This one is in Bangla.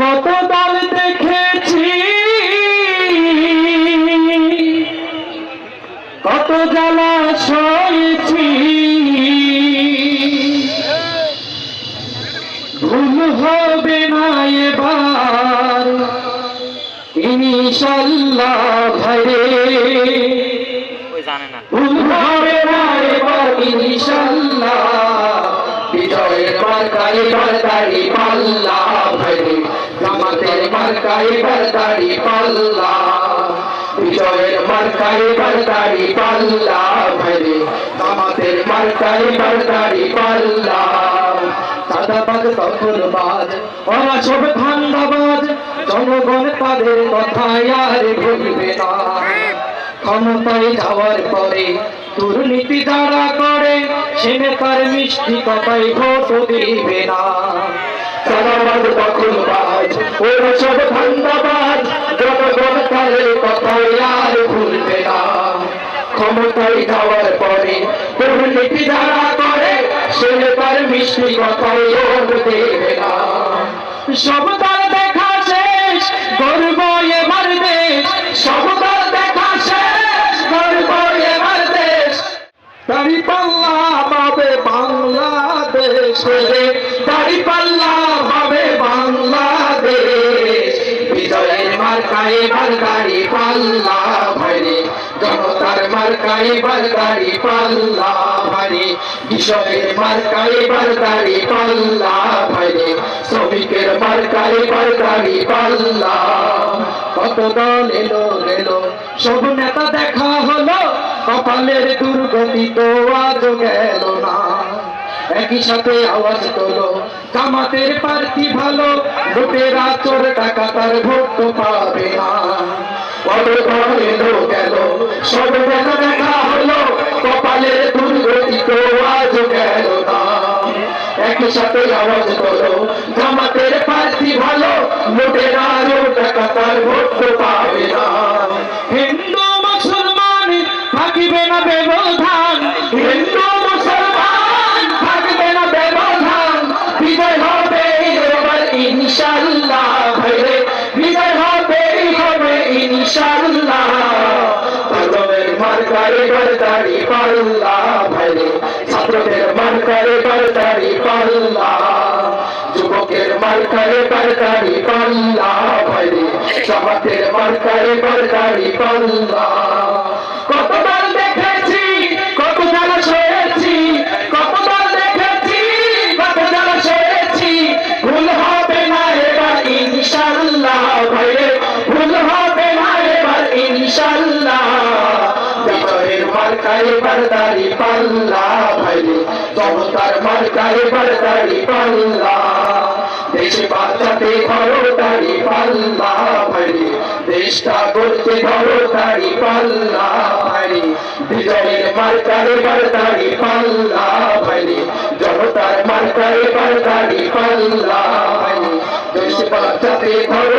কত দল দেখেছি। কত জ্বালা সয়েছি ভুল হবে না এবার। ইনশাল্লাহ ভাইরে ভুল হবে না এবার ইনশাল্লাহ। বিজয়ের পাল্লা ভাইরে জামাতের মার্কাই বারদারি পাল্লা। বিজয়ের মার্কাই বারদারি পাল্লা ভাইরে জামাতের মার্কাই বারদারি পাল্লা। জনগণ তাদের কথায় আর ভুলবে না। ক্ষমতায় যাওয়ার পরে দুর্নীতি যারা করে, সে নেতার মিষ্টি কথাই ভোট দিবে না। ওরা সব কথাই আর ভুলবে না ক্ষমতায় যাওয়ার পরে দুর্নীতি যারা করে সে নেতার মিষ্টি কথাই ভোট দেবে না পাল্লা জনতার পাল্লা পাল্লা শ্রমিকের মার্কায় এবার দাড়ি পাল্লা। কত দল এলো এলো। সব নেতা দেখা হলো। কপালের দুর্গতি তো আজ গেল না। একই সাথে আওয়াজ তোলো। কামাতের প্রার্থী ভালো ভোটেরা চোর টাকা তার ভোট পাবে না। কত দল গেল সব নেতা দেখা হলো কপালের দুর্গতি তো আজ গেল না। একই সাথে আওয়াজ তোলো, জামাতের প্রার্থী ভালো টাকা বারদারি পাল্লা ভাইরে ছাত্রদের মার্কারে বারদারি পাল্লা। যুবকের মার্কারে বারদারি পাল্লা ভাইরে সমাজের করে বারদারি পাল্লা। মার্কায় বারদারি পাল্লা ভাইরে জনতার মার্কায় বারদারি পাল্লা। দেশে বাঁচাতে ধরো দাড়ি পাল্লা ভাইরে দেশটা করতে ধরো দাড়ি পাল্লা ভাইরে বিজয়ের মার্কায় বারদারি পাল্লা ভাইরে জনতার মার্কায় বারদারি পাল্লা ভাইরে দেশ বাঁচাতে ধরো